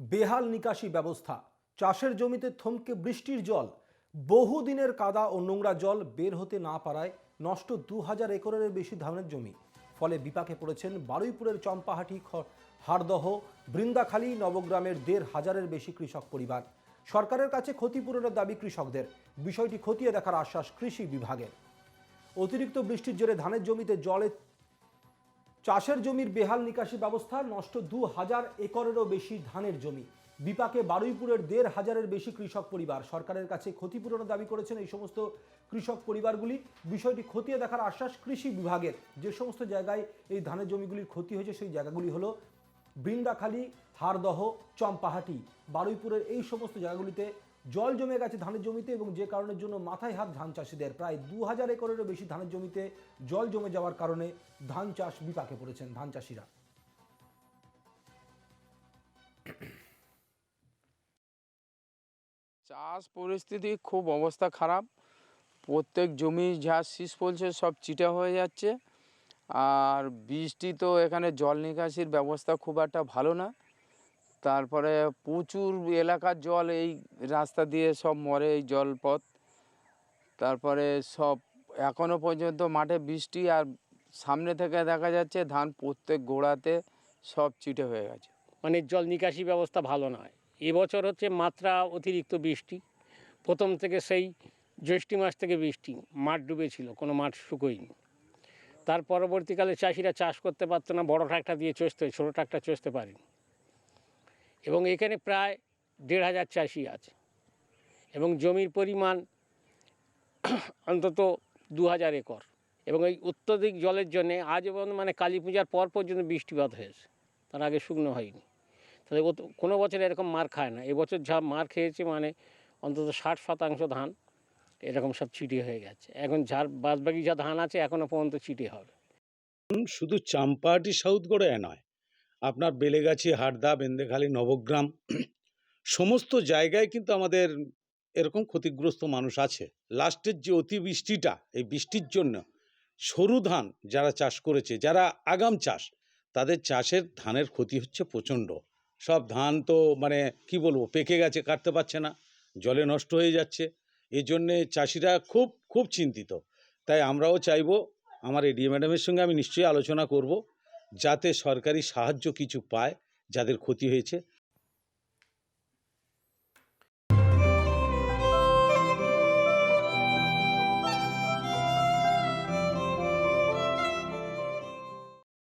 বেহাল নিকাশি ব্যবস্থা। চাষের জমিতে থমকে বৃষ্টির জল। বহুদিনের কাদা ও নোংরা জল বের হতে না পারায় নষ্ট দু হাজার একরের বেশি ধানের জমি। ফলে বিপাকে পড়েছেন বারুইপুরের চম্পাহাটি হাড়দহ, বৃন্দাখালী, নবগ্রামের দেড় হাজারের বেশি কৃষক পরিবার। সরকারের কাছে ক্ষতিপূরণের দাবি কৃষকদের। বিষয়টি খতিয়ে দেখার আশ্বাস কৃষি বিভাগের। অতিরিক্ত বৃষ্টির জেরে ধানের জমিতে জলে চাষের জমির বেহাল নিকাশি ব্যবস্থা, নষ্ট দু হাজার একরেরও বেশি ধানের জমি। বিপাকে বারুইপুরের দেড় হাজারের বেশি কৃষক পরিবার। সরকারের কাছে ক্ষতিপূরণের দাবি করেছেন এই সমস্ত কৃষক পরিবারগুলি। বিষয়টি খতিয়ে দেখার আশ্বাস কৃষি বিভাগের। যে সমস্ত জায়গায় এই ধানের জমিগুলির ক্ষতি হয়েছে, সেই জায়গাগুলি হলো বৃন্দাখালী হারদহ চম্পাহাটি। বারুইপুরের এই সমস্ত জায়গাগুলিতে জল জমে গেছে ধানের জমিতে এবং যে কারণের জন্য মাথায় হাত ধান চাষিদের। প্রায় দু হাজার একরেরও বেশি ধানের জমিতে জল জমে যাওয়ার কারণে ধান চাষ বিপাকে পড়েছেন ধান চাষিরা। চাষ পরিস্থিতি খুব অবস্থা খারাপ। প্রত্যেক জমি যা শীষ পড়ছে সব চিটা হয়ে যাচ্ছে। আর বৃষ্টি তো এখানে জল নিকাশির ব্যবস্থা খুব একটা ভালো না। তারপরে প্রচুর এলাকার জল, এই রাস্তা দিয়ে সব মরে এই জলপথ। তারপরে সব এখনও পর্যন্ত মাঠে বৃষ্টি আর সামনে থেকে দেখা যাচ্ছে ধান প্রত্যেক গোড়াতে সব চিটে হয়ে গেছে। মানে জল নিকাশি ব্যবস্থা ভালো নয়। এবছর হচ্ছে মাত্রা অতিরিক্ত বৃষ্টি। প্রথম থেকে সেই জ্যৈষ্ঠী মাস থেকে বৃষ্টি, মাঠ ডুবেছিল, কোনো মাঠ শুকোয়নি। তার পরবর্তীকালে চাষিরা চাষ করতে পারতো না, বড় ট্রাক্টর দিয়ে চষতে, ছোটো ট্রাক্টর চষতে পারেনি। এবং এখানে প্রায় দেড় হাজার চাষি আছে। এবং জমির পরিমাণ অন্তত দু হাজার একর। এবং এই অত্যধিক জলের জন্যে আজ এবং মানে কালী পূজার পর পর্যন্ত বৃষ্টিপাত হয়েছে। তার আগে শুকনো হয়নি। তাহলে কোনো বছর এরকম মার খায় না। এবছর যা মার খেয়েছে মানে অন্তত ষাট শতাংশ ধান এরকম সব চিটি হয়ে গেছে। এখন যার বাদবাকি যা ধান আছে এখনও পর্যন্ত চিটি হবে। শুধু চাম্পাহাটি সাউথগড়ে নয় আপনার বেলেগাছি, হারদা, বেন্দেখালি, নবগ্রাম, সমস্ত জায়গায় কিন্তু আমাদের এরকম ক্ষতিগ্রস্ত মানুষ আছে। লাস্টের যে অতিবৃষ্টিটা, এই বৃষ্টির জন্য সরু ধান যারা চাষ করেছে, যারা আগাম চাষ, তাদের চাষের ধানের ক্ষতি হচ্ছে প্রচণ্ড। সব ধান তো মানে কি বলব, পেকে গেছে, কাটতে পারছে না, জলে নষ্ট হয়ে যাচ্ছে। এই জন্যে চাষিরা খুব খুব চিন্তিত। তাই আমরাও চাইব, আমার এডিএ ম্যাডামের সঙ্গে আমি নিশ্চয়ই আলোচনা করব। যাতে সরকারি সাহায্য কিছু পায় যাদের ক্ষতি হয়েছে।